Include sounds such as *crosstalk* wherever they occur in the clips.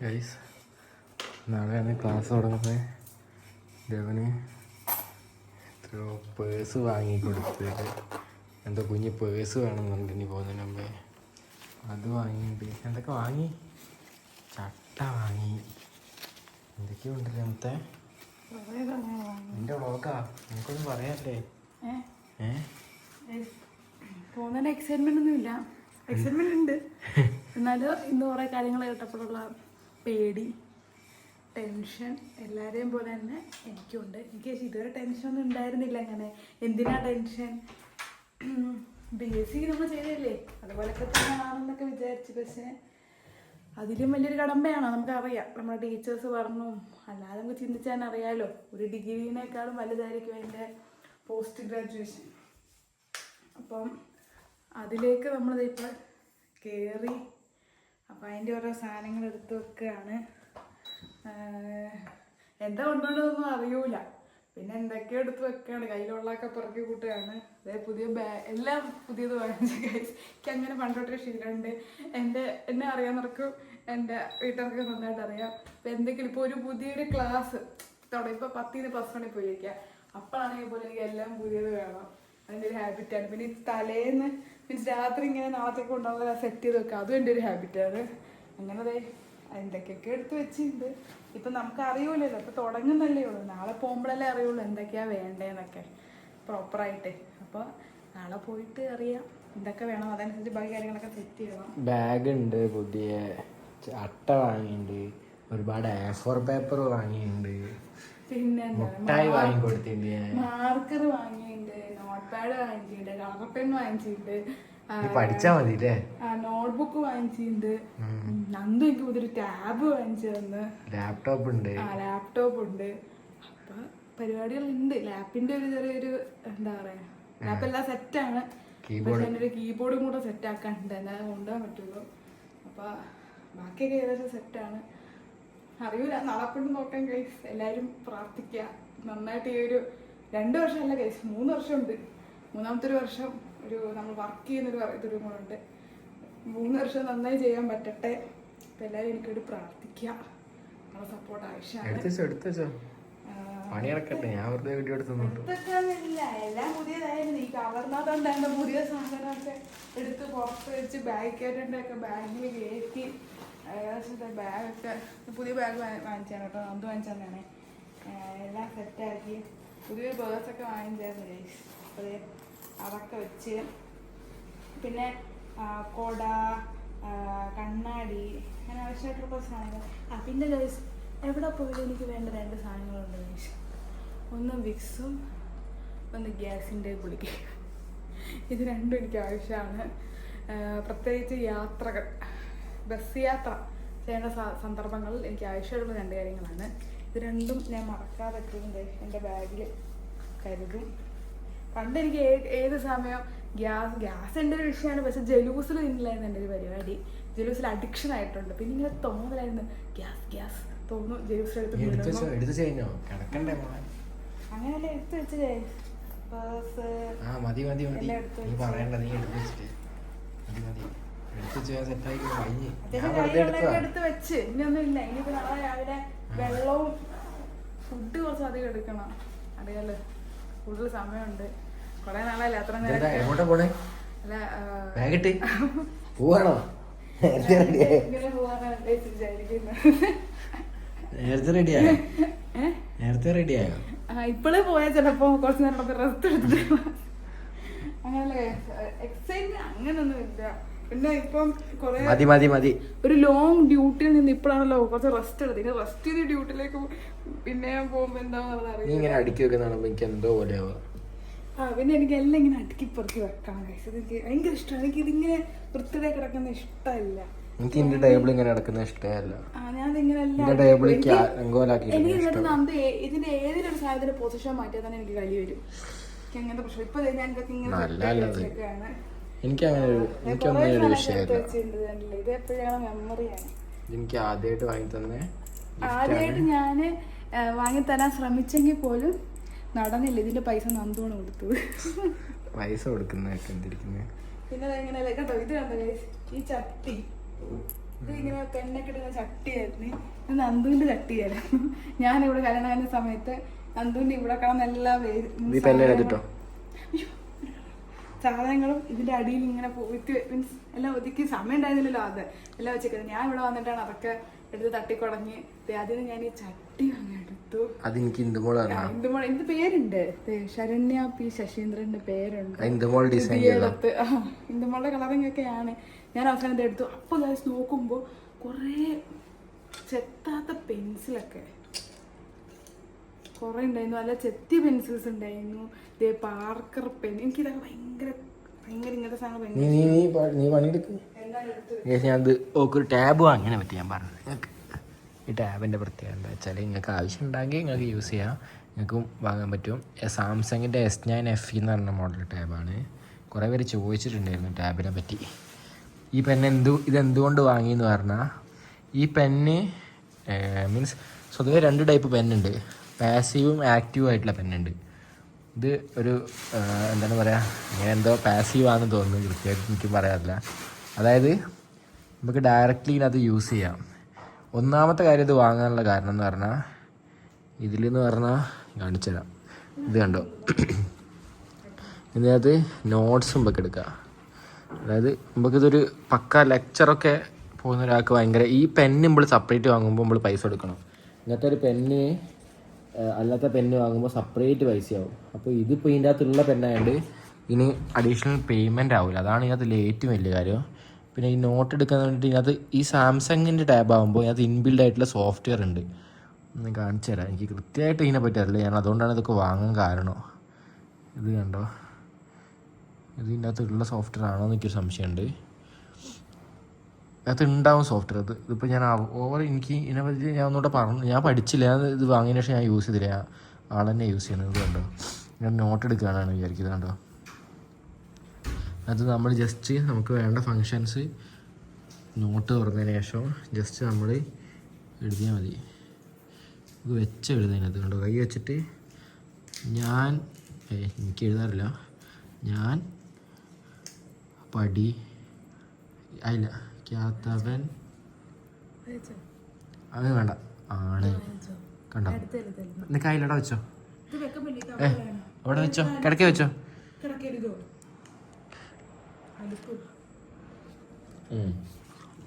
Guys നാളെയാണ് class തുടങ്ങുന്നത് ദേവന് എത്രയോ പേഴ്സ് വാങ്ങി കൊടുത്തത് എന്തോ കുഞ്ഞ് പേഴ്സ് വേണമെന്നുണ്ട് ഇനി പോകുന്നതിന് മുമ്പേ. അത് വാങ്ങിയിട്ടുണ്ട് എന്തൊക്കെ വാങ്ങി? ചട്ട വാങ്ങി. എന്തൊക്കെയോ ഉണ്ടല്ലേ മുത്തേ? എന്റെ വ്ളോഗാ എനിക്കൊന്നും പറയാല്ലേ? പോകുന്നതിന് എക്സൈറ്റ്മെന്റ് ഒന്നുമില്ല. എക്സൈറ്റ്മെന്റ് ഉണ്ട്. *laughs* എന്നാലും ഇന്ന് കുറെ കാര്യങ്ങൾ കേട്ടപ്പോഴുള്ള പേടി ടെൻഷൻ എല്ലാവരെയും പോലെ തന്നെ എനിക്കുണ്ട്. എനിക്ക് ഇതുവരെ ടെൻഷൻ ഒന്നും ഉണ്ടായിരുന്നില്ല അങ്ങനെ എന്തിനാ ടെൻഷൻ? ബി എസ് സി നമ്മൾ ചെയ്തില്ലേ? അതുപോലൊക്കെ തന്നെ ആണെന്നൊക്കെ വിചാരിച്ചു. പക്ഷേ അതിലും വലിയൊരു കടമ്പയാണ് നമുക്കറിയാം. നമ്മുടെ ടീച്ചേഴ്സ് പറഞ്ഞു. അല്ലാതെ നമുക്ക് ചിന്തിച്ചാൽ അറിയാലോ. ഒരു ഡിഗ്രീനേക്കാളും വലുതായിരിക്കും അതിന്റെ പോസ്റ്റ് ഗ്രാജുവേഷൻ. അപ്പം അതിലേക്ക് നമ്മളിതിപ്പോൾ കയറി അപ്പം അതിന്റെ ഓരോ സാധനങ്ങൾ എടുത്തു വെക്കുകയാണ്. എന്താ കൊണ്ടുവന്നതൊന്നും അറിയൂല. പിന്നെ എന്തൊക്കെയോ എടുത്ത് വെക്കുകയാണ്. കയ്യിലുള്ളതൊക്കെ പിറക്കി കൂട്ടുകയാണ്. അതേ പുതിയ ബാ എല്ലാം പുതിയത് വാങ്ങിച്ച കഴിച്ചു എനിക്ക് അങ്ങനെ പണ്ടോട്ടൊരു ശീലമുണ്ട്. എന്റെ എന്നെ അറിയാവുന്നവർക്കും എന്റെ വീട്ടുകാർക്ക് നന്നായിട്ട് അറിയാം. ഇപ്പം എന്തെങ്കിലും ഇപ്പോൾ ഒരു പുതിയൊരു ക്ലാസ് തുടങ്ങി ഇപ്പോൾ പത്തിന് പ്ലസ് വണ്ണിൽ പോയിരിക്കുക. അപ്പോഴാണെങ്കിൽ പോലും എനിക്ക് എല്ലാം പുതിയത് വേണം. അതിന്റെ ഒരു ഹാബിറ്റാണ് പിന്നെ തലേന്ന് മീൻസ് രാത്രി ഇങ്ങനെ നാളത്തേക്ക് ഉണ്ടാവുക സെറ്റ് ചെയ്ത് വെക്കുക. അതും എന്റെ ഒരു ഹാബിറ്റാണ് അങ്ങനെ അതെ എന്തൊക്കെയൊക്കെ എടുത്ത് വെച്ചിട്ടുണ്ട്. ഇപ്പം നമുക്ക് അറിയൂലല്ലോ ഇപ്പം തുടങ്ങുന്നല്ലേ ഉള്ളൂ. നാളെ പോകുമ്പോഴല്ലേ അറിയുള്ളൂ എന്തൊക്കെയാ വേണ്ടതെന്നൊക്കെ പ്രോപ്പറായിട്ട് അപ്പോൾ നാളെ പോയിട്ട് അറിയാം. എന്തൊക്കെ വേണം. അതനുസരിച്ച് ബാക്കി കാര്യങ്ങളൊക്കെ സെറ്റ് ചെയ്യണം. ബാഗ് ഉണ്ട് പുതിയ അട്ട വാങ്ങിയിട്ടുണ്ട്. ഒരുപാട് എ ഫോർ പേപ്പർ വാങ്ങിയിട്ടുണ്ട്. പിന്നെ മുട്ടായി ഞാൻ മാർക്കർ വാങ്ങിയിട്ടുണ്ട് നോട്ട് പാഡ് വാങ്ങിച്ചിട്ടുണ്ട് കളർ പെൻ വാങ്ങിച്ചിട്ടുണ്ട് പഠിച്ചാ മതി നോട്ട് ബുക്ക് നോട്ട്ബുക്ക് വാങ്ങിച്ചിട്ടുണ്ട് നന്ദു എനിക്ക് പുതിയൊരു ടാബ് വാങ്ങിച്ചു തന്ന്. ലാപ്ടോപ്പ് ഉണ്ട്. ആ ലാപ്ടോപ്പ് ഉണ്ട്. അപ്പൊ പരിപാടികളുണ്ട്. ലാപ്പിന്റെ ഒരു ചെറിയൊരു എന്താ പറയാ ലാപ്പ് എല്ലാം സെറ്റ് ആണ്. എന്റെ ഒരു കീബോർഡും കൂടെ സെറ്റ് ആക്കാനുണ്ട്. എന്നാലും കൊണ്ടുപോകാൻ പറ്റുള്ളൂ. അപ്പൊ ബാക്കിയൊക്കെ ഏകദേശം സെറ്റാണ് അറിയൂല. നാളെ കൊണ്ട് നോക്കാൻ ഗൈസ് എല്ലാവരും പ്രാർത്ഥിക്കുക നന്നായിട്ട് ഈ ഒരു രണ്ട് വർഷമല്ല ഗൈസ് മൂന്ന് വർഷമുണ്ട്. മൂന്നാമത്തെ ഒരു വർഷം ഒരു നമ്മൾ വർക്ക് ചെയ്യുന്നൊരു ഇതൊരു കൂടെ ഉണ്ട് മൂന്ന് വർഷം നന്നായി ചെയ്യാൻ പറ്റട്ടെ. അപ്പം എല്ലാവരും എനിക്കൊരു പ്രാർത്ഥിക്കുക നമ്മളെ സപ്പോർട്ട് ആവശ്യമാണ്. പണി നടക്കട്ടെ. ഞാൻ വെറുതെ വീഡിയോ എടുത്തുന്നുണ്ട് എല്ലാം പുതിയതായിരുന്നു. ഈ കവർന്നതുകൊണ്ടാണ് പുതിയ സാധനമൊക്കെ എടുത്ത് പുറത്ത് വെച്ച് ബാഗ് കയറ്റൊക്കെ ബാഗിൽ കയറ്റി ഏകദേശത്തെ ബാഗൊക്കെ പുതിയ ബാഗ് വാങ്ങിച്ചാണ് കേട്ടോ. അന്ത് വാങ്ങിച്ചു തന്നെയാണ് എല്ലാം സെറ്റാക്കി പുതിയ പേഴ്സൊക്കെ വാങ്ങിച്ചായിരുന്നു ഗൈസ് ദേ അതൊക്കെ വെച്ച്. പിന്നെ കൊട കണ്ണാടി അങ്ങനെ ആവശ്യമായിട്ടുള്ള സാധനങ്ങൾ. ആ പിന്നെ ഗൈസ് എവിടെ പോയാലും എനിക്ക് വേണ്ട രണ്ട് സാധനങ്ങളുണ്ട് ഗൈസ് ഒന്ന് വിക്സും ഒന്ന് ഗ്യാസിന്റെ ഗുളിക ഇത് രണ്ടും എനിക്ക് ആവശ്യമാണ്. പ്രത്യേകിച്ച് യാത്രകൾ. ബസ് യാത്ര ചെയ്യേണ്ട സന്ദർഭങ്ങളിൽ എനിക്ക് ആവശ്യമുള്ള രണ്ട് കാര്യങ്ങളാണ്. ഇത് രണ്ടും ഞാൻ മറക്കാതെ എപ്പോഴും എന്റെ ബാഗിൽ കരുതും. പണ്ട് എനിക്ക് ഏത് ഏത് സമയം ഗ്യാസ് ഗ്യാസ് എന്റെ ഒരു വിഷയമാണ് പക്ഷെ ജലൂസിൽ നിന്നില്ലായിരുന്നു എന്റെ ഒരു പരിപാടി. ജലൂസിൽ അഡിക്ഷൻ ആയിട്ടുണ്ട്. പിന്നെ ഇങ്ങനെ തോന്നലായിരുന്നു ഗ്യാസ് ഗ്യാസ് തോന്നുന്നു ജലൂസിൽ എടുത്ത് അങ്ങനെയല്ല എടുത്ത് വെച്ചേ പേഴ്സ് എല്ലാം എടുത്ത് വെച്ചിട്ട്. എടുത്ത് ചെയ്യാൻ സെറ്റായി കഴിഞ്ഞ് ഞാൻ വെറുതെ എടുത്ത് വെച്ച്. ഇനിയൊന്നും ഇല്ല. ഇനിയിപ്പോ നാളെ രാവിലെ വെള്ളവും ഫുഡ് കുറച്ച് അധികം എടുക്കണം. അറിയാലോ കൂടുതൽ സമയമുണ്ട്. കൊറേ നാളായില്ല അത്ര നേരം എങ്ങോട്ടാ പോണേ? അല്ല ആ, ബാഗ് ഇട്ട്? പോവാണോ? നേരത്തെ റെഡിയായോ നേരത്തെ റെഡിയായോ ഇപ്പോഴേ പോയാൽ ചിലപ്പോ കുറച്ച് നേരം റെസ്റ്റ് എടുത്തിട്ട്. *laughs* അങ്ങനെ എക്സൈറ്റ്മെന്റ് അങ്ങനൊന്നും ഇല്ല പിന്നെ ഇപ്പം കുറെ മതി മതി മതി. ഒരു ലോങ് ഡ്യൂട്ടിയിൽ നിന്ന് ഇപ്പോഴാണല്ലോ കുറച്ച് റെസ്റ്റ് എടുത്തത്. ഇനി റെസ്റ്റ് ചെയ്ത് ഡ്യൂട്ടിയിലേക്ക് പിന്നെ പോകുമ്പോ എന്താണെന്ന് നീ ഇങ്ങനെ അടുക്കി വെക്കുന്ന കാണുമ്പോ എനിക്ക് എന്തോ പോലെ ആ പിന്നെ എനിക്ക് എല്ലാം ഇങ്ങനെ അടുക്കി പുറത്തി. ഇത് എനിക്ക് ഭയങ്കര ഇഷ്ടമാണ് എനിക്ക് ഇതിങ്ങനെ വൃത്തിയുടെ കിടക്കുന്ന ഇഷ്ടമല്ല. എനിക്ക് എന്റെ ടേബിൾ ഇങ്ങനെ നടക്കുന്ന ഇഷ്ടമല്ല. ആ എല്ലാം ടേബിൾ അങ്കോലാക്കി എനിക്ക് നന്ദി ഇതിന്റെ ഏതിനൊരു സാധനത്തിന്റെ പൊസിഷൻ മാറ്റിയാൽ തന്നെ എനിക്ക് കലി വരും. എനിക്ക് അങ്ങനത്തെ പ്രശ്നം. ഇപ്പൊ ദേ ഞാൻ ഇതൊക്കെ ഇങ്ങനെ നല്ല. എനിക്ക് അങ്ങനെ ഒരു ഞാൻ എനിക്കൊന്നും ഒരു വിഷയമല്ല? ഇത് എപ്പോഴും മെമ്മറിയാണ് എനിക്ക് ആദ്യമായിട്ട് വാങ്ങി തന്നെ ആദ്യമായിട്ട് ഞാൻ വാങ്ങി തരാൻ ശ്രമിച്ചെങ്കിൽ പോലും നടന്നില്ല. ഇതിന്റെ പൈസ നന്ദുവാണ് കൊടുത്തത്. പൈസ കൊടുക്കുന്നതൊക്കെ എന്തിരിക്കുന്നത് പിന്നെ കേട്ടോ? ഇത് കണ്ടോ? ഈ ചട്ടി. ഇത് ഇങ്ങനെ പെണ്ണൊക്കെ ഇടുന്ന ചട്ടിയായിരുന്നു. ഇത് നന്ദുവിന്റെ ചട്ടിയായിരുന്നു. ഞാനിവിടെ കല്യാണം കഴിഞ്ഞ സമയത്ത് നന്ദുവിന്റെ ഇവിടെ കാണുന്ന എല്ലാ വേ- ഈ പെന്നെ എടുത്തിട്ടോ അയ്യോ. സാധനങ്ങളും ഇതിന്റെ അടിയിൽ ഇങ്ങനെ പോയിട്ട് മീൻസ് എല്ലാം ഒതുക്കി സമയം ഉണ്ടായിരുന്നില്ലല്ലോ അത്. എല്ലാം വെച്ചേക്കുന്നത്. ഞാൻ ഇവിടെ വന്നിട്ടാണ് അതൊക്കെ എടുത്ത് തട്ടിക്കുടഞ്ഞ് അതിന് ഞാൻ ഈ ചട്ടി അങ്ങ് എടുത്തു. ഇന്ദുമോളാണ്. ആ, ഇന്ദുമോൾ ഇത് പേരുണ്ട്? ശരണ്യ പി ശശീന്ദ്രന്റെ പേരുണ്ട്. ഇന്ദുമോളുടെ കളറിംഗ് ഒക്കെയാണ് ഞാൻ അവസാനം എടുത്തു. അപ്പൊ ഗൈസ് നോക്കുമ്പോ കുറേ ചെത്താത്ത പെൻസിലൊക്കെ കുറേ ഉണ്ടായിരുന്നു. നല്ല ചെത്തി പെൻസിൽസ് ഉണ്ടായിരുന്നു. ഇതേ പാർക്കർ പെൻ എനിക്കിതൊക്കെ ഭയങ്കര ഭയങ്കര ഇങ്ങനത്തെ സാധനം നീ നീ നീ പ- നീ പണിയെടുക്ക്. Guys, ഞാൻ ഇത് ഒരു ടാബ് വാങ്ങിനെ പറ്റി ഞാൻ പറഞ്ഞത്. ഈ ടാബിന്റെ പ്രത്യേകത എന്താ വെച്ചാൽ നിങ്ങൾക്ക് ആവശ്യം ഉണ്ടെങ്കിൽ നിങ്ങൾക്ക് യൂസ് ചെയ്യാം. നിങ്ങൾക്ക് വാങ്ങാൻ പറ്റും. സാംസങ്ങിന്റെ എസ് നയൻ എഫ് E എന്ന് പറഞ്ഞ മോഡൽ ടാബാണ് കുറേ പേര് ചോദിച്ചിട്ടുണ്ടായിരുന്നു ടാബിനെ പറ്റി. ഈ പെൻ എന്തു ഇത് എന്തുകൊണ്ട് വാങ്ങി എന്ന് പറഞ്ഞാൽ ഈ പെന്ന് മീൻസ് സ്വതവേ രണ്ട് ടൈപ്പ് പെന്നുണ്ട് പാസീവും ആക്റ്റീവും ആയിട്ടുള്ള പെന്നുണ്ട് ഇത് ഒരു എന്താണ് പറയുക ഞാൻ എന്തോ പാസീവാണെന്ന് തോന്നുന്നു കൃത്യമായിട്ട് എനിക്ക് പറയാറില്ല. അതായത് നമുക്ക് ഡയറക്റ്റ്ലി ഇതിനകത്ത് യൂസ് ചെയ്യാം. ഒന്നാമത്തെ കാര്യം ഇത് വാങ്ങാനുള്ള കാരണം എന്ന് പറഞ്ഞാൽ ഇതിലെന്ന് പറഞ്ഞാൽ കാണിച്ചു തരാം ഇത് കണ്ടോ? ഇതിനകത്ത് നോട്ട്സ് നമുക്ക് എടുക്കാം. അതായത് നമുക്കിതൊരു പക്ക ലെക്ചറൊക്കെ പോകുന്ന ഒരാൾക്ക് ഭയങ്കര ഈ പെന്ന് നമ്മൾ സെപ്പറേറ്റ് വാങ്ങുമ്പോൾ നമ്മൾ പൈസ കൊടുക്കണം. ഇങ്ങനത്തെ ഒരു പെന്ന് അല്ലാത്ത പെന്ന് വാങ്ങുമ്പോൾ സെപ്പറേറ്റ് പൈസയാവും. അപ്പോൾ ഇതിപ്പോൾ ഇതിന്റെ അകത്തുള്ള പെന്നായതുകൊണ്ട് ഇനി അഡീഷണൽ പേയ്മെന്റ് ആവില്ല അതാണ് ഇതിനകത്ത് ഏറ്റവും വലിയ കാര്യം. പിന്നെ ഈ നോട്ട് എടുക്കാൻ വേണ്ടിയിട്ട് ഇതിനകത്ത് ഈ സാംസങ്ങിന്റെ ടാബ് ആകുമ്പോൾ ഇതിനകത്ത് ഇൻബിൽഡ് ആയിട്ടുള്ള സോഫ്റ്റ്വെയർ ഉണ്ട്. ഒന്ന് കാണിച്ചു തരാം. എനിക്ക് കൃത്യമായിട്ട് ഇതിനെ പറ്റി അറിയില്ല. ഞാൻ അതുകൊണ്ടാണ് ഇതൊക്കെ വാങ്ങാൻ കാരണം. ഇത് കണ്ടോ? ഇതിന്റെ അകത്തുള്ള സോഫ്റ്റ്വെയർ ആണോ എന്നൊക്കെ ഒരു സംശയമുണ്ട്. അത് ഉണ്ടാവും സോഫ്റ്റ്വെയർ അത് ഇതിപ്പോൾ ഞാൻ ഓവർ എനിക്ക് ഇതിനെ പറ്റി ഞാൻ ഒന്നുകൂടെ പറഞ്ഞു. ഞാൻ പഠിച്ചില്ല. ഇത് വാങ്ങിയതിന് ശേഷം ഞാൻ യൂസ് ചെയ്തില്ല. ആൾ തന്നെ യൂസ് ചെയ്യുന്നത് കണ്ടോ? ഞാൻ നോട്ട് എടുക്കാനാണ് വിചാരിക്കുന്നത് കണ്ടോ? അത് നമ്മൾ ജസ്റ്റ് നമുക്ക് വേണ്ട ഫങ്ഷൻസ് നോട്ട് തുറന്നതിന് ശേഷം ജസ്റ്റ് നമ്മൾ എഴുതിയാൽ മതി. ഇത് വെച്ച് എഴുതുന്നതിനകത്ത് കണ്ടോ? കൈ വെച്ചിട്ട് ഞാൻ എനിക്ക് എഴുതാറില്ല. ഞാൻ പടി അല്ല വെച്ചോ? അത് വേണ്ട. ആണ് കണ്ടോ? നിനക്ക് അതിലട വെച്ചോ? ഏ അവിടെ വെച്ചോ? കിടക്കി വെച്ചോ.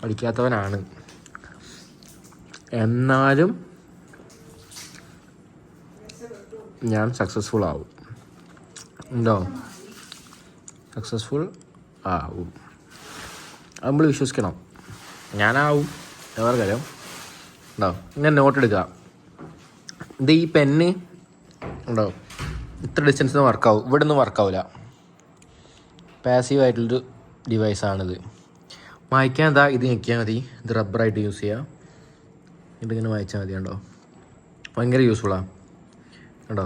പഠിക്കാത്തവനാണ്. എന്നാലും ഞാൻ സക്സസ്ഫുൾ ആവും. ഉണ്ടോ? സക്സസ്ഫുൾ ആവും. നമ്മൾ വിശ്വസിക്കണം. ഞാനാവും. എവർക്കറിയാം ഉണ്ടോ ഇങ്ങനെ നോട്ട് എടുക്കുക. ഇത് ഈ പെന്ന് ഉണ്ടോ? ഇത്ര ഡിസ്റ്റൻസിൽ വർക്കാവും ഇവിടെ ഒന്നും വർക്കാവില്ല പാസീവായിട്ടുള്ളൊരു ഡിവൈസാണിത് വായിക്കാൻ എന്താ ഇത് ഞെക്കിയാൽ മതി. ഇത് റബ്ബറായിട്ട് യൂസ് ചെയ്യാം. ഇതിങ്ങനെ വായിച്ചാൽ മതി ഉണ്ടോ ഭയങ്കര യൂസ്ഫുള്ളാണ് കണ്ടോ?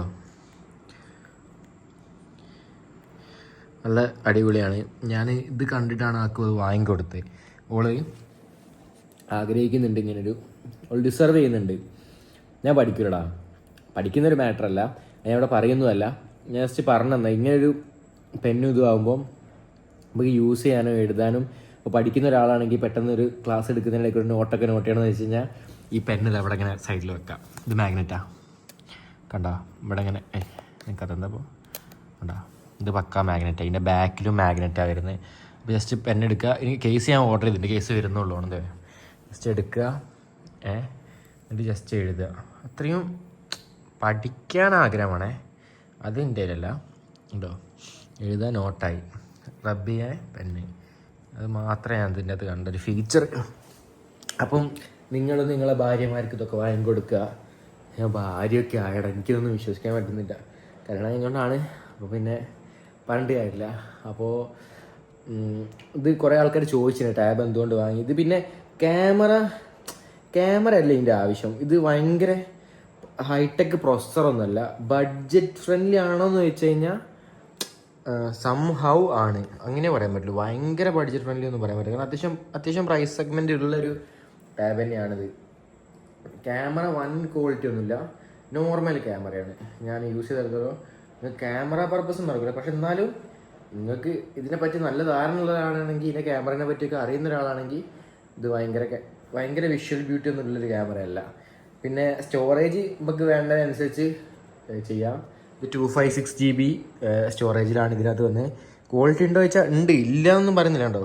നല്ല അടിപൊളിയാണ്. ഞാൻ ഇത് കണ്ടിട്ടാണ് ആക്കും അത് വാങ്ങിക്കൊടുത്തത്. ഓൾ ആഗ്രഹിക്കുന്നുണ്ട് ഇങ്ങനൊരു ഓൾ ഡിസർവ് ചെയ്യുന്നുണ്ട്. ഞാൻ പഠിക്കൂലടാ. പഠിക്കുന്നൊരു മാറ്ററല്ല ഞാൻ ഇവിടെ പറയുന്നതല്ല. ഞാൻ ജസ്റ്റ് പറഞ്ഞെന്നാ ഇങ്ങനൊരു പെന്നും ഇതുമാകുമ്പം നമുക്ക് യൂസ് ചെയ്യാനും എഴുതാനും ഇപ്പോൾ പഠിക്കുന്ന ഒരാളാണെങ്കിൽ പെട്ടെന്ന് ഒരു ക്ലാസ് എടുക്കുന്നതിനിടയ്ക്ക് ഒരു നോട്ടൊക്കെ നോട്ട് ചെയ്യണമെന്ന് വെച്ച് കഴിഞ്ഞാൽ ഈ പെണ്ണിൽ അവിടെ ഇങ്ങനെ സൈഡിൽ വെക്കാം. ഇത് മാഗ്നറ്റാ കണ്ടോ? ഇവിടെ ഇങ്ങനെ നിനക്കതെന്താ അപ്പോൾ കണ്ടോ? ഇത് പക്ക മാഗ്നറ്റ് ഇതിന്റെ ബാക്കിലും മാഗ്നറ്റാണ് വരുന്നത് അപ്പോൾ ജസ്റ്റ് പെൻ എടുക്കുക ഇനി കേസ് ഞാൻ ഓർഡർ ചെയ്തിട്ടുണ്ട്. കേസ് വരുന്നുള്ളൂ എന്തേ ജസ്റ്റ് എടുക്കുക ഏ? എന്നിട്ട് ജസ്റ്റ് എഴുതുക അത്രയും പഠിക്കാൻ ആഗ്രഹമാണേ. അത് എന്റെ കയ്യിലല്ല. ഉണ്ടോ എഴുതാൻ നോട്ടായി റബ്ബ് ചെയ്യാൻ പെന്ന് അത് മാത്രമേ ഞാൻ ഇതിന്റെ അകത്ത് കണ്ടൊരു ഫീച്ചർ അപ്പം നിങ്ങൾ നിങ്ങളെ ഭാര്യമാർക്ക് ഇതൊക്കെ വാങ്ങിക്കൊടുക്കുക ഞാൻ ഭാര്യയൊക്കെ ആയടാ. എനിക്കിതൊന്നും വിശ്വസിക്കാൻ പറ്റുന്നില്ല. കാരണം കഴിഞ്ഞുകൊണ്ടാണ് അപ്പോൾ പിന്നെ പറഞ്ഞിട്ട് കാര്യമില്ല അപ്പോൾ ഇത് കുറേ ആൾക്കാർ ചോദിച്ചിരുന്നു ടാബ് എന്തുകൊണ്ട് വാങ്ങി? ഇത് പിന്നെ ക്യാമറ ക്യാമറ അല്ല ഇതിന്റെ ആവശ്യം? ഇത് ഭയങ്കര ഹൈടെക് പ്രൊസസ്സറൊന്നുമല്ല ബഡ്ജറ്റ് ഫ്രണ്ട്ലി ആണോ എന്ന് വെച്ച് കഴിഞ്ഞാൽ സം ഹൗ ആണ്. അങ്ങനെ പറയാൻ പറ്റുള്ളൂ ഭയങ്കര ബഡ്ജറ്റ് ഫ്രണ്ട്ലി ഒന്നും പറയാൻ പറ്റില്ല. കാരണം അത്യാവശ്യം അത്യാവശ്യം പ്രൈസ് സെഗ്മെന്റ് ഉള്ളൊരു ടാബ് തന്നെയാണിത് ക്യാമറ വൺ ക്വാളിറ്റി ഒന്നുമില്ല. നോർമൽ ക്യാമറയാണ്. ഞാൻ യൂസ് ചെയ്തെടുത്തപ്പോൾ ക്യാമറ പർപ്പസ് നടക്കില്ല പക്ഷെ എന്നാലും നിങ്ങൾക്ക് ഇതിനെ പറ്റി നല്ല ധാരണ ഉള്ള ഒരാളാണെങ്കിൽ ഇതിന്റെ ക്യാമറയെ പറ്റിയൊക്കെ അറിയുന്ന ഒരാളാണെങ്കിൽ ഇത് ഭയങ്കര ഭയങ്കര വിഷ്വൽ ബ്യൂട്ടി ഒന്നും ഉള്ളൊരു ക്യാമറ അല്ല. പിന്നെ സ്റ്റോറേജ് നമുക്ക് വേണ്ടതനുസരിച്ച് ചെയ്യാം. ഇത് two five six G B സ്റ്റോറേജിലാണ് ഇതിനകത്ത് വന്നത് ക്വാളിറ്റി ഉണ്ടോ ചോദിച്ചാൽ ഉണ്ട്. ഇല്ല എന്നൊന്നും പറയുന്നില്ല കേട്ടോ.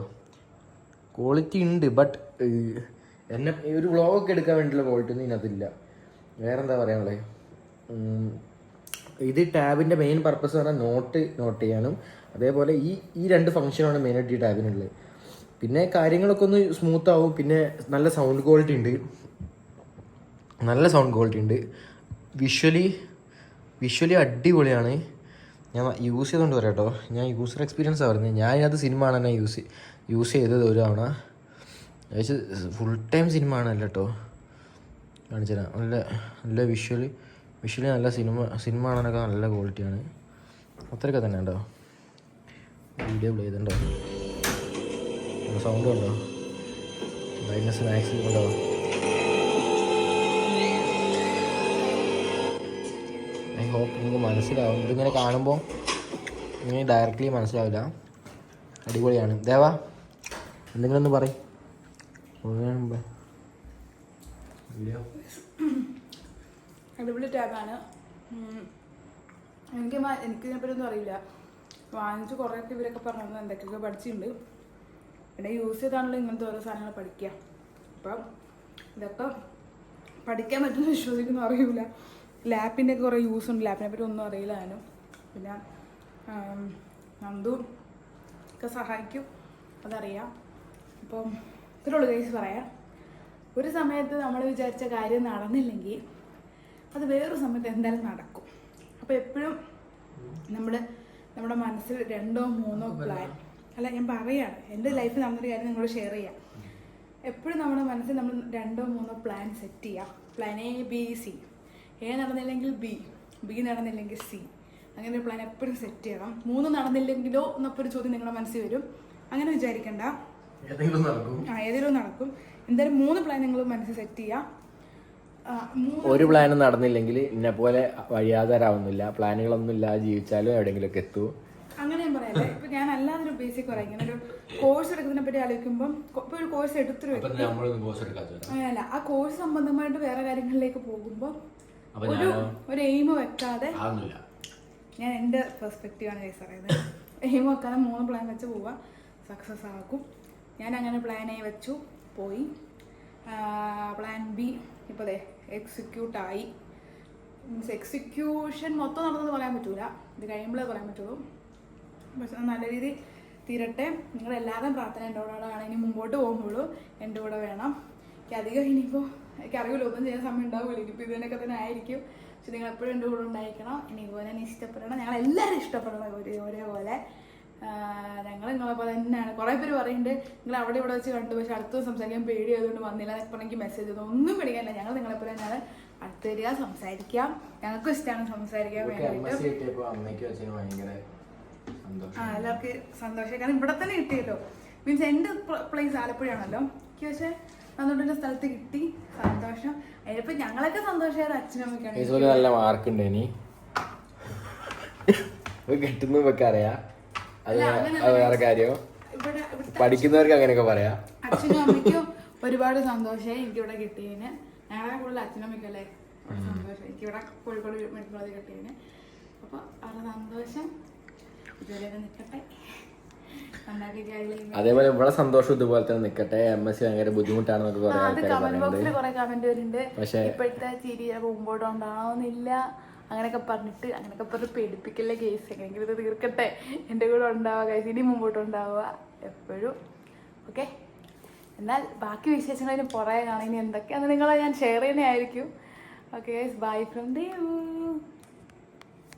ക്വാളിറ്റി ഉണ്ട് ബട്ട് എന്നെ ഒരു വ്ളോഗൊക്കെ എടുക്കാൻ വേണ്ടിയുള്ള ക്വാളിറ്റി ഒന്നും ഇതിനകത്തില്ല വേറെന്താ പറയാനുള്ളത് ഇത് ടാബിന്റെ മെയിൻ പർപ്പസ് പറഞ്ഞാൽ നോട്ട് നോട്ട് ചെയ്യാനും അതേപോലെ ഈ ഈ രണ്ട് ഫംഗ്ഷനാണ് മെയിനായിട്ട് ഈ ടാബിനുള്ളത്. പിന്നെ കാര്യങ്ങളൊക്കെ ഒന്ന് സ്മൂത്ത് ആവും പിന്നെ നല്ല സൗണ്ട് ക്വാളിറ്റി ഉണ്ട്. നല്ല സൗണ്ട് ക്വാളിറ്റി ഉണ്ട്. വിഷ്വലി വിഷ്വലി അടിപൊളിയാണ്. ഞാൻ യൂസ് ചെയ്തുകൊണ്ട് പറയാം കേട്ടോ ഞാൻ യൂസർ എക്സ്പീരിയൻസ് പറയുന്നത് ഞാൻ ഇതിനകത്ത് സിനിമ ആണ് ഞാൻ യൂസ് യൂസ് ചെയ്തത് ഒരു തവണ. ഫുൾ ടൈം സിനിമ ആണല്ലോ കേട്ടോ കാണിച്ചു തരാം നല്ല നല്ല വിഷ്വലി വിഷ്വലി നല്ല സിനിമ സിനിമ കാണാനൊക്കെ നല്ല ക്വാളിറ്റിയാണ് അത്രയൊക്കെ തന്നെ ഉണ്ടോ? വീഡിയോ പ്ലേ ചെയ്തുണ്ടോ സൗണ്ട് ഉണ്ടോ? ബ്രൈറ്റ്നസ് മാക്സിമം ഉണ്ടോ? ഐ ഹോപ്പ് നിങ്ങൾക്ക് മനസ്സിലാവും. ഇതിങ്ങനെ കാണുമ്പോൾ ഇങ്ങനെ ഡയറക്റ്റ്ലി മനസ്സിലാവില്ല. അടിപൊളിയാണ്. ദേവാ എന്തെങ്കിലും ഒന്ന് പറയും. വീഡിയോ അടിപൊളി ടാബാണ് എനിക്ക് മ- എനിക്ക് ഇതിനെപ്പറ്റി ഒന്നും അറിയില്ല. വാങ്ങിച്ച് കുറേയൊക്കെ ഇവരൊക്കെ പറഞ്ഞു. എന്തൊക്കെയൊക്കെ പഠിച്ചിട്ടുണ്ട് പിന്നെ യൂസ് ചെയ്താണല്ലോ ഇങ്ങനത്തെ ഓരോ സാധനങ്ങൾ പഠിക്കുക അപ്പം ഇതൊക്കെ പഠിക്കാൻ പറ്റുമെന്ന് വിശ്വസിക്കുന്നു. അറിയില്ല ലാപ്പിന്റെ ഒക്കെ കുറേ യൂസ് ഉണ്ട്. ലാപ്പിനെ പറ്റി ഒന്നും അറിയില്ല ഞാനും. പിന്നെ നന്ദു ഒക്കെ സഹായിക്കും. അതറിയാം. അപ്പം ഇത്രയുള്ളൂ കേസ് പറയാം. ഒരു സമയത്ത് നമ്മൾ വിചാരിച്ച കാര്യം നടന്നില്ലെങ്കിൽ അത് വേറൊരു സമയത്ത് എന്തായാലും നടക്കും. അപ്പോൾ എപ്പോഴും നമ്മുടെ നമ്മുടെ മനസ്സിൽ രണ്ടോ മൂന്നോ പ്ലാൻ അല്ല ഞാൻ പറയാണ്. എന്റെ ലൈഫിൽ നടന്നൊരു കാര്യം നിങ്ങൾ ഷെയർ ചെയ്യാം. എപ്പോഴും നമ്മുടെ മനസ്സിൽ നമ്മൾ രണ്ടോ മൂന്നോ പ്ലാൻ സെറ്റ് ചെയ്യുക plan A B C A നടന്നില്ലെങ്കിൽ ബി ബി നടന്നില്ലെങ്കിൽ സി അങ്ങനെ ഒരു പ്ലാൻ എപ്പോഴും സെറ്റ് ചെയ്യണം. മൂന്ന് നടന്നില്ലെങ്കിലോ എന്നൊക്കെ ഒരു ചോദ്യം നിങ്ങളുടെ മനസ്സിൽ വരും. അങ്ങനെ വിചാരിക്കണ്ട. ഏതെങ്കിലും നടക്കും. ആ ഏതെങ്കിലും നടക്കും. എന്തായാലും മൂന്ന് പ്ലാൻ നിങ്ങൾ മനസ്സിൽ സെറ്റ് ചെയ്യുക മൂന്ന് ഒരു പ്ലാനും നടന്നില്ലെങ്കിൽ എന്നെ പോലെ വഴിയാതരാവുന്നില്ല. പ്ലാനുകളൊന്നും ഇല്ലാതെ ജീവിച്ചാലും എവിടെയെങ്കിലുമൊക്കെ എത്തൂ. അങ്ങനെ ഞാൻ പറയാം ഇപ്പൊ ഞാൻ അല്ലാതെ ഒരു ബേസിക് പറയാം ഇങ്ങനെ ഒരു കോഴ്സ് എടുക്കുന്നതിനെ പറ്റി ആലോചിക്കുമ്പോൾ ഇപ്പൊ ഒരു കോഴ്സ് എടുത്തൊരു അല്ല അങ്ങനെയല്ല ആ കോഴ്സ് സംബന്ധമായിട്ട് വേറെ കാര്യങ്ങളിലേക്ക് പോകുമ്പോൾ ഒരു ഒരു എയിം വെക്കാതെ ആവുന്നില്ല ഞാൻ എന്റെ പെർസ്പെക്റ്റീവാണ് കേസ് പറയുന്നത്. എയിം വെക്കാതെ മൂന്ന് പ്ലാൻ വെച്ച് പോവാ. സക്സസ് ആക്കും. ഞാൻ അങ്ങനെ പ്ലാൻ ആയി വെച്ചു. പോയി. പ്ലാൻ ബി ഇപ്പോൾ അതെ എക്സിക്യൂട്ടായി മീൻസ് എക്സിക്യൂഷൻ മൊത്തം നടന്നത് പറയാൻ പറ്റൂല. ഇത് കഴിയുമ്പോഴേ പറയാൻ പറ്റുള്ളൂ. പക്ഷെ നല്ല രീതിയിൽ തീരട്ടെ. നിങ്ങളെല്ലാവരും പ്രാർത്ഥന എന്റെ കൂടെയാണ് ഇനി മുമ്പോട്ട് പോകുമ്പോഴും എന്റെ കൂടെ വേണം. എനിക്ക് അധികം ഇനിയിപ്പോൾ എനിക്ക് അറിയില്ല. ഒന്നും ചെയ്യാൻ സമയം ഉണ്ടാവില്ല. ഇനിയിപ്പോൾ ഇതിനൊക്കെ തന്നെ ആയിരിക്കും. പക്ഷെ നിങ്ങൾ എപ്പോഴും എന്റെ കൂടെ ഉണ്ടായിരിക്കണം. ഇനി ഇതുപോലെ തന്നെ ഇഷ്ടപ്പെടണം. ഞങ്ങളെല്ലാവരും ഇഷ്ടപ്പെടണം. ഒരേ ഒരേപോലെ. ഞങ്ങൾ നിങ്ങളെ പോലെ തന്നെയാണ്. കുറേ പേര് പറയുന്നുണ്ട് നിങ്ങൾ അവിടെ ഇവിടെ വെച്ച് കണ്ടു പക്ഷെ അടുത്ത് സംസാരിക്കാൻ പേടി ആയതുകൊണ്ട് വന്നില്ല എന്നൊക്കെ പറഞ്ഞെങ്കിൽ മെസ്സേജ് ചെയ്തു. ഒന്നും പേടിക്കാനില്ല ഞങ്ങൾ നിങ്ങളെ പോലെ തന്നെയാണ്. അടുത്ത് വരിക സംസാരിക്കാം. ഞങ്ങൾക്കും ഇഷ്ടമാണ് സംസാരിക്കാൻ വേണ്ടിയിട്ട്. ആ എല്ലാവർക്കും സന്തോഷം കാരണം ഇവിടെ തന്നെ കിട്ടിയല്ലോ. മീൻസ് എന്റെ പ്ലേസ് ആലപ്പുഴയാണല്ലോ. എനിക്ക് പക്ഷെ അതുകൊണ്ട് സ്ഥലത്ത് കിട്ടി. സന്തോഷം. അതിനിപ്പോ ഞങ്ങളൊക്കെ സന്തോഷമായത് അച്ഛനും അമ്മയ്ക്കാണ്. നല്ല മാർക്ക് ഉണ്ട് ഇനി? കിട്ടുന്നു അറിയാം. അത് വേറെ കാര്യം. പഠിക്കുന്നവർക്ക് അങ്ങനെയൊക്കെ പറയാം. അച്ഛനും അമ്മയ്ക്കും ഒരുപാട് സന്തോഷമായി എനിക്ക് ഇവിടെ കിട്ടിയതിന്. ഞങ്ങളെ കൂടുതൽ അച്ഛനും അമ്മയ്ക്കല്ലേ സന്തോഷം. എനിക്ക് ഇവിടെ കോഴിക്കോട് മെഡിക്കൽ കോളേജ് കിട്ടിയതിന്. അപ്പൊ അവരുടെ സന്തോഷം. ഇതുവരെ നിൽക്കട്ടെ അതേപോലെ ഇവിടെ സന്തോഷം ഇതുപോലെ തന്നെ നിൽക്കട്ടെ എം എസ് സി ഭയങ്കര ബുദ്ധിമുട്ടാണെന്നൊക്കെ കുറെ അത് ആൾക്കാർ കമന്റ് പറയുന്നുണ്ട്. പക്ഷേ ഇപ്പോഴത്തെ ചിരി മുമ്പോട്ട് ഉണ്ടാവുന്നില്ല. അങ്ങനെയൊക്കെ പറഞ്ഞിട്ട് അങ്ങനെയൊക്കെ പറഞ്ഞ് പേടിപ്പിക്കല്ലേ കേസ് എങ്ങനെയെങ്കിലും ഇത് തീർക്കട്ടെ. എന്റെ കൂടെ ഉണ്ടാവുക കേസ് ഇനി മുമ്പോട്ട് ഉണ്ടാവുക. എപ്പോഴും. ഓക്കെ എന്നാൽ ബാക്കി വിശേഷങ്ങളിന് പുറകെ കാണാൻ ഇനി എന്തൊക്കെയാണെന്ന് നിങ്ങളെ ഞാൻ ഷെയർ ചെയ്യുന്നതായിരിക്കും. Okay bye from Devu